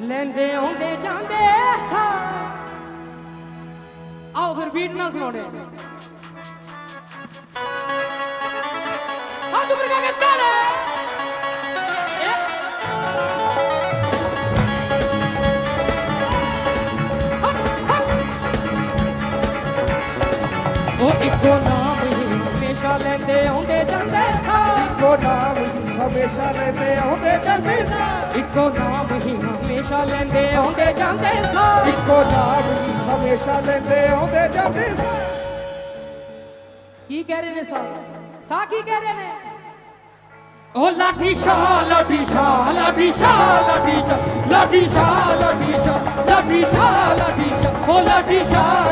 ਲੈਂਦੇ, ਆਉਂਦੇ, ਜਾਂਦੇ ਸਾ ਆਓ ਫਿਰ ਬੀਟ ਨਾਲ ਸੁਣਾਉਣੇ ਹੱਥ ਉੱਪਰ ਕਰਕੇ ਤਾੜੇ। ਇੱਕੋ ਨਾਮ ਹੀ ਹਮੇਸ਼ਾ ਲੈਂਦੇ, ਆਉਂਦੇ, ਜਾਂਦੇ ਸਾ ਇੱਕੋ ਨਾਮ ਹੀ ਹਮੇਸ਼ਾ ਲੈਂਦੇ ਆਉਂਦੇ ਜਾਂਦੇ ਸਾ ਇੱਕੋ ਨਾਮ ਹੀ ਹਮੇਸ਼ਾ ਲੈਂਦੇ ਆਉਂਦੇ ਜਾਂਦੇ ਸਾ ਇੱਕੋ ਨਾਮ ਹੀ ਹਮੇਸ਼ਾ ਲੈਂਦੇ ਆਉਂਦੇ ਜਾਂਦੇ ਸਾ ਕੀ ਕਹਿ ਰਹੇ ਨੇ ਸਾ ਸਾ ਕੀ ਕਹਿ ਰਹੇ ਨੇ? ਉਹ ਲਾਠੀ ਸ਼ਾਹ ਲਾਠੀ ਸ਼ਾਹ ਲਾਠੀ ਸ਼ਾਹ ਲਾਠੀ ਸ਼ਾਹ ਲਾਠੀ ਸ਼ਾਹ ਲਾਠੀ ਸ਼ਾਹ ਲਾਠੀ ਸ਼ਾਹ ਲਾਠੀ ਸ਼ਾਹ। ਸ਼ਾਹ ਲਾਠੀ ਸ਼ਾਹ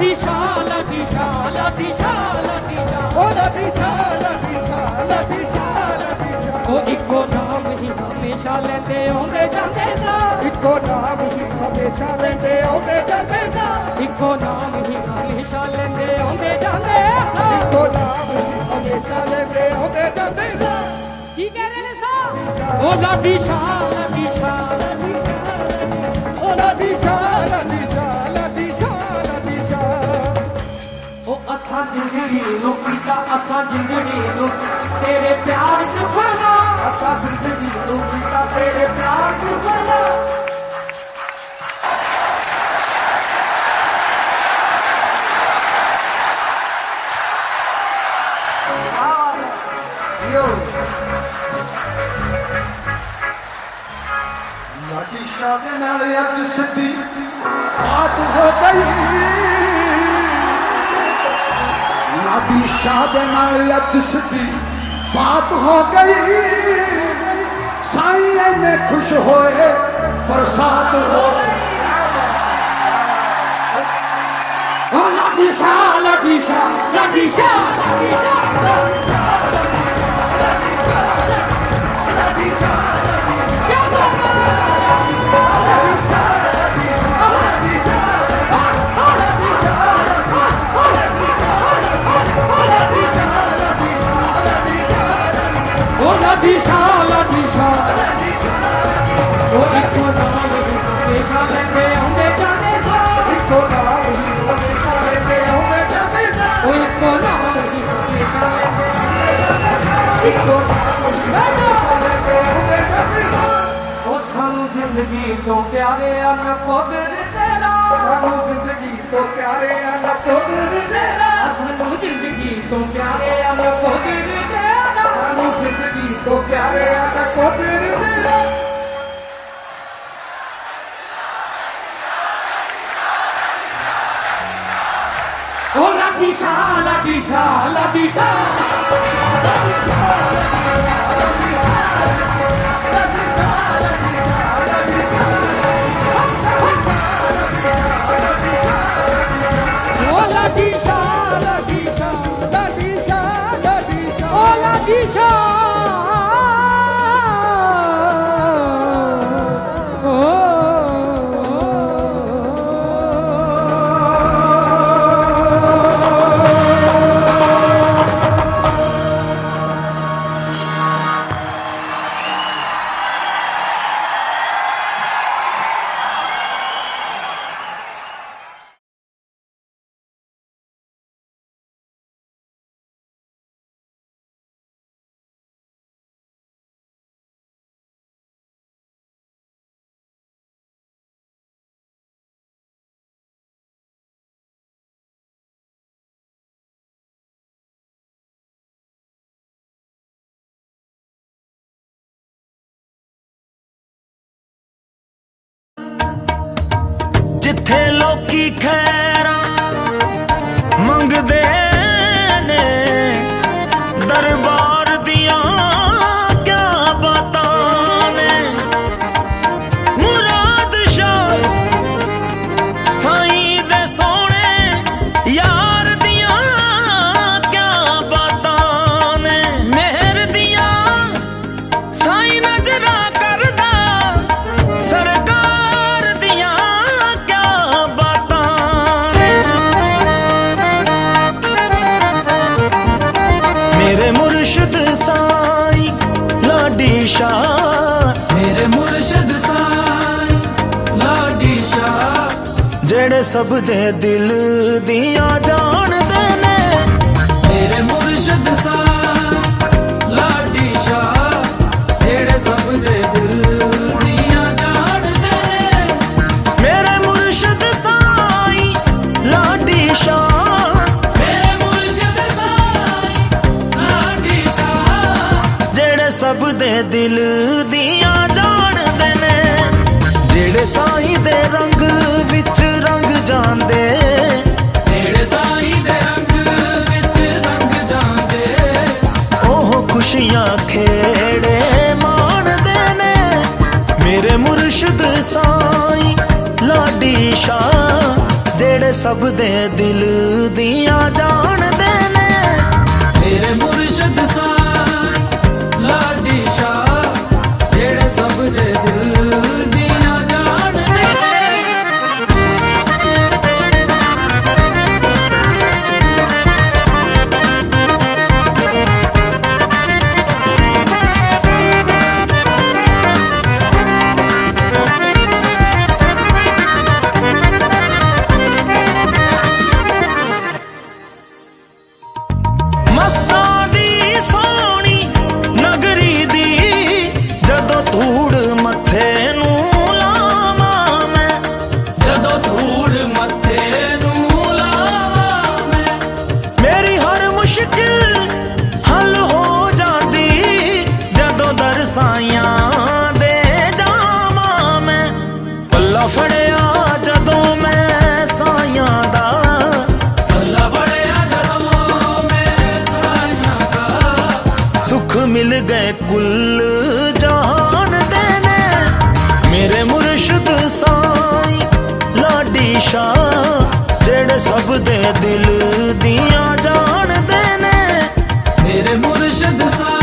ਲਾਠੀ ਸ਼ਾਹ ਲਾਠੀ ਸ਼ਾਹ ਲਾਠੀ ਸ਼ਾਹ ਲਾਠੀ ਸ਼ਾਹ ਉਹ ਲਾਡੀ ਸ਼ਾਹ ਲਾਡੀ ਸ਼ਾਹ ਲਾਡੀ ਸ਼ਾਹ ਲਾਡੀ ਸ਼ਾਹ ਉਹ ਇੱਕੋ ਨਾਮ ਹੀ ਹਮੇਸ਼ਾ ਲੈਂਦੇ ਆਉਂਦੇ ਜਾਂਦੇ ਸਾ ਇੱਕੋ ਨਾਮ ਹੀ ਹਮੇਸ਼ਾ ਲੈਂਦੇ ਆਉਂਦੇ ਜਾਂਦੇ ਸਾ ਇੱਕੋ ਨਾਮ ਹੀ ਹਮੇਸ਼ਾ ਲੈਂਦੇ ਆਉਂਦੇ ਜਾਂਦੇ ਸਾ ਇੱਕੋ ਨਾਮ ਹੀ ਹਮੇਸ਼ਾ ਲੈਂਦੇ ਆਉਂਦੇ ਜਾਂਦੇ ਸਾ ਕੀ ਕਹਿ ਰਹੇ ਨੇ ਸਾ ਉਹ ਲਾਡੀ ਸ਼ਾਹ ਲਾਡੀ ਸ਼ਾਹ menino, pisa raça de menino, terepear de sana, raça de menino, pisa terepear de sana. Aqui está a denária. Shah बात हो गई। साइए में खुश होए प्रसाद हो। लगी शाह लगी शाह लगी शाह। दिशा। दिशा दिशा लेंगे होंगे जाने सा इसको नाम दिशा तो प्यारे अन तो प्यारे अन कोदर ज़िंदगी तो प्यारे Hola, quizá, la quizá, la quizá. ਜਿੱਥੇ ਲੋਕੀ ਖੈਰਾਂ ਮੰਗਦੇ ਨੇ ਦਰਬਾਰ ਦੀਆਂ ਕਿਆ ਬਾਤਾਂ ਨੇ। ਮੁਰਾਦ ਸ਼ਾਹ ਸਾਈਂ ਮੁਰਸ਼ਿਦ ਸਾਈ ਲਾਡੀ ਸ਼ਾਹ। ਮੇਰੇ ਮੁਰਸ਼ਿਦ ਸਾਈ ਲਾਡੀ ਸ਼ਾਹ। ਜਿਹੜੇ ਸਭ ਦੇ ਦਿਲ ਦੀਆਂ ਜਾਣਦੇ ਸਭ ਦੇ ਦਿਲ ਦੀਆਂ ਜਾਣਦੇ ਨੇ ਜਿਹੜੇ ਸਾਈਂ ਦੇ ਰੰਗ ਵਿੱਚ ਰੰਗ ਜਾਂਦੇ। ਜਿਹੜੇ ਸਾਈ ਦੇ ਰੰਗ ਵਿੱਚ ਰੰਗ ਜਾਂਦੇ। ਉਹ ਖੁਸ਼ੀਆਂ ਖੇੜੇ ਮਾਣਦੇ ਨੇ। ਮੇਰੇ ਮੁਰਸ਼ਿਦ ਸਾਈਂ ਲਾਡੀ ਸ਼ਾਹ ਜਿਹੜੇ ਸਭ ਦੇ ਦਿਲ ਦੀਆਂ ਜਾਣਦੇ ਨੇ। ਮੇਰੇ ਮੁਰਸ਼ਿਦ ਸਾਈ ਫੜਿਆ ਜਦੋਂ ਮੈਂ ਸਾਈਆਂ ਦਾ। ਅੱਲਾ ਫੜਿਆ ਜਦੋਂ ਮੈਂ ਸਾਈਆਂ ਦਾ। ਸੁਖ ਮਿਲ ਗਏ ਕੁੱਲ ਜਹਾਨ ਦੇ ਨੇ। ਮੇਰੇ ਮੁਰਸ਼ਿਦ ਸਾਈਂ ਲਾਡੀ ਸ਼ਾਹ ਜਿਹੜੇ ਸਭ ਦੇ ਦਿਲ ਦੀਆਂ ਜਾਣਦੇ ਨੇ। ਮੇਰੇ ਮੁਰਸ਼ਿਦ ਸਾਈ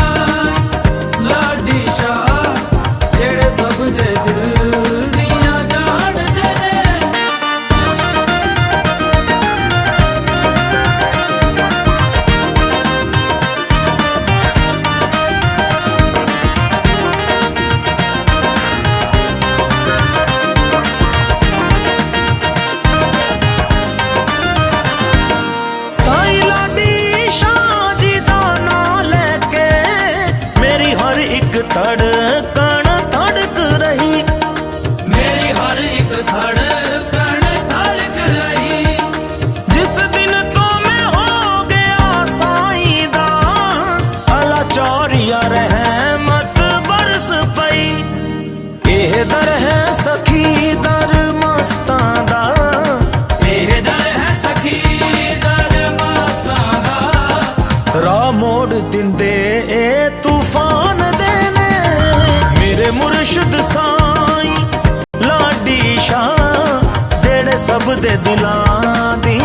ਦਿੰਦੇ, ਇਹ ਤੂਫਾਨ ਦੇ ਨੇ। ਮੇਰੇ ਮੁਰਸ਼ਿਦ ਸਾਈਂ, ਲਾਡੀ ਸ਼ਾਹ, ਜਿਹੜੇ ਸਭ ਦੇ ਦਿਲਾਂ ਦੀ